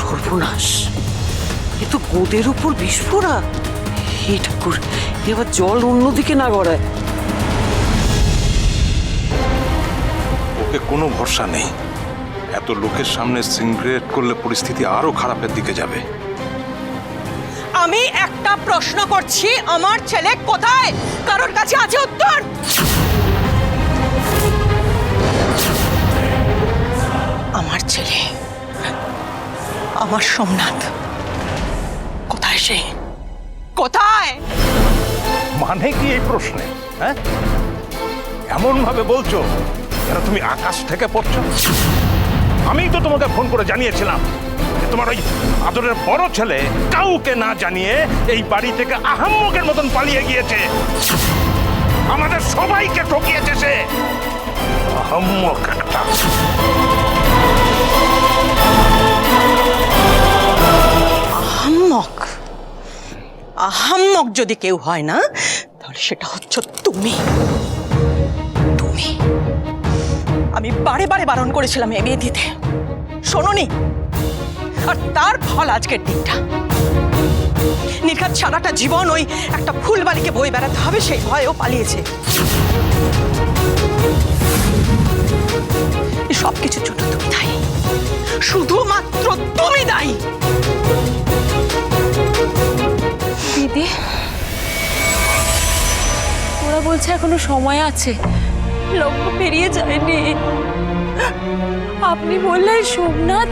সর্বনাশ। এ তো গোদের উপর বিস্ফোরা হে ঠাকুর এবার জল অন্যদিকে না গড়ায়। ওকে কোনো ভরসা নেই। এত লোকের সামনে সিনক্রিয়েট করলে পরিস্থিতি আরও খারাপের দিকে যাবে। আমি একটা প্রশ্ন করছি আমার ছেলে কোথায়? কারোর কাছে আছে উত্তর? আমার সোমনাথ। কোথায় সে কোথায়? মানে কি এই প্রশ্নে হ্যাঁ? এমন ভাবে বলছো যেন তুমি আকাশ থেকে পড়ছো? আমি তো তোমাকে ফোন করে জানিয়েছিলাম যে তোমার ওই আদরের বড় ছেলে কাউকে না জানিয়ে এই বাড়ি থেকে আহাম্মকের মতন পালিয়ে গিয়েছে। আমাদের সবাইকে ঠকিয়েছে সে। আহাম্মক একটা। আহাম্মক যদি কেউ হয় না, তাহলে সেটা হচ্ছে তুমি। তুমি। আমি বারে বারে বারণ করেছিলাম এ বিয়ে দিতে শোনোনি? আর তার ফল আজকের দিনটা। নির্ঘাত সারাটা জীবন ওই একটা ফুলবালিকে বই বেড়াতে হবে, সেই ভয়ও পালিয়েছে। ওরা বলছে এখনও সময় আছে। লক্ষ্য পেরিয়ে যায়নি। আপনি বললেন সোমনাথ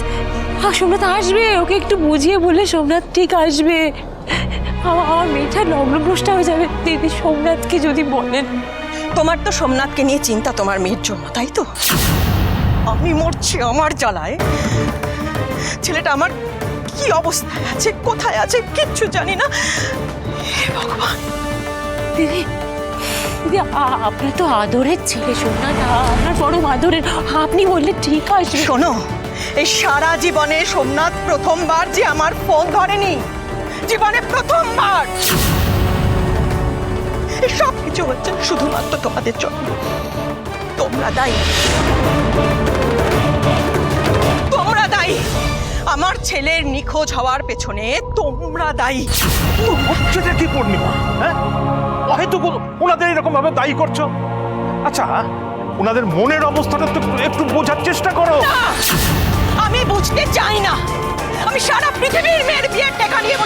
হ্যাঁ সোমনাথ আসবে ওকে একটু বুঝিয়ে বললে সোমনাথ ঠিক আসবে। আমার মেয়েটা লগ্নভ্রষ্ট হয়ে যাবে। দিদি সোমনাথকে যদি বলেন। তোমার তো সোমনাথকে নিয়ে চিন্তা তোমার মেয়ের জন্য তাই তো? আমি মরছি আমার জ্বালায়। ছেলেটা আমার কি অবস্থায় আছে কোথায় আছে কিচ্ছু জানি না। হে ভগবান। দিদি দিদি আ- আপনার তো আদরের ছেলে সোমনাথ আপনার বড় আদরের। আপনি বললে ঠিক আসবে শোনো এই সারা জীবনে সোমনাথ প্রথমবার যে আমার ফোন ধরেনি জীবনে প্রথমবার। সব কিছু হচ্ছে শুধুমাত্র তোমাদের জন্য। তোমরা দায়ী। তোমরা দায়ী। আমার ছেলের নিখোঁজ হওয়ার পেছনে তোমরা দায়ী। হচ্ছেটা কি পূর্ণিমা হ্যাঁ? হয়তো ওনাদের এরকম ভাবে দায়ী করছ? আচ্ছা ওনাদের মনের অবস্থাটা তো একটু- বোঝার চেষ্টা করো। আমি বুঝতে চাই না। আমি সারা পৃথিবীর মেয়ের বিয়ের টেকা নিয়ে